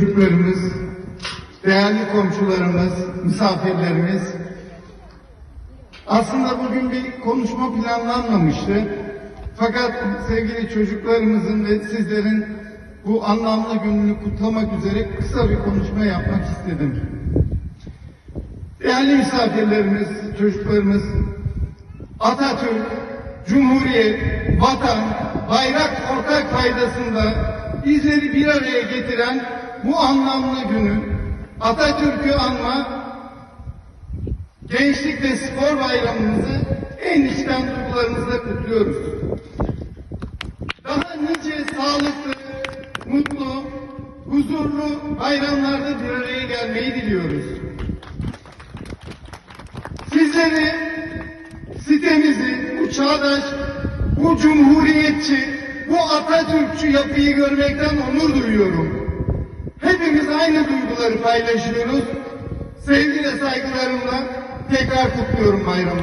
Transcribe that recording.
Çocuklarımız, değerli komşularımız, misafirlerimiz. Aslında bugün bir konuşma planlanmamıştı. Fakat sevgili çocuklarımızın ve sizlerin bu anlamlı gününü kutlamak üzere kısa bir konuşma yapmak istedim. Değerli misafirlerimiz, çocuklarımız, Atatürk, Cumhuriyet, vatan, bayrak ortak faydasında bizleri bir araya getiren bu anlamlı günü Atatürk'ü anma, Gençlik ve Spor Bayramımızı en içten duygularımızla kutluyoruz. Daha nice sağlıklı, mutlu, huzurlu bayramlarda bir araya gelmeyi diliyoruz. Sizleri sitemizi, bu çağdaş, bu cumhuriyetçi, bu Atatürkçü yapıyı görmekten onur duyuyorum. Aynı duyguları paylaşıyoruz. Sevgi ve saygılarımla tekrar kutluyorum bayramı.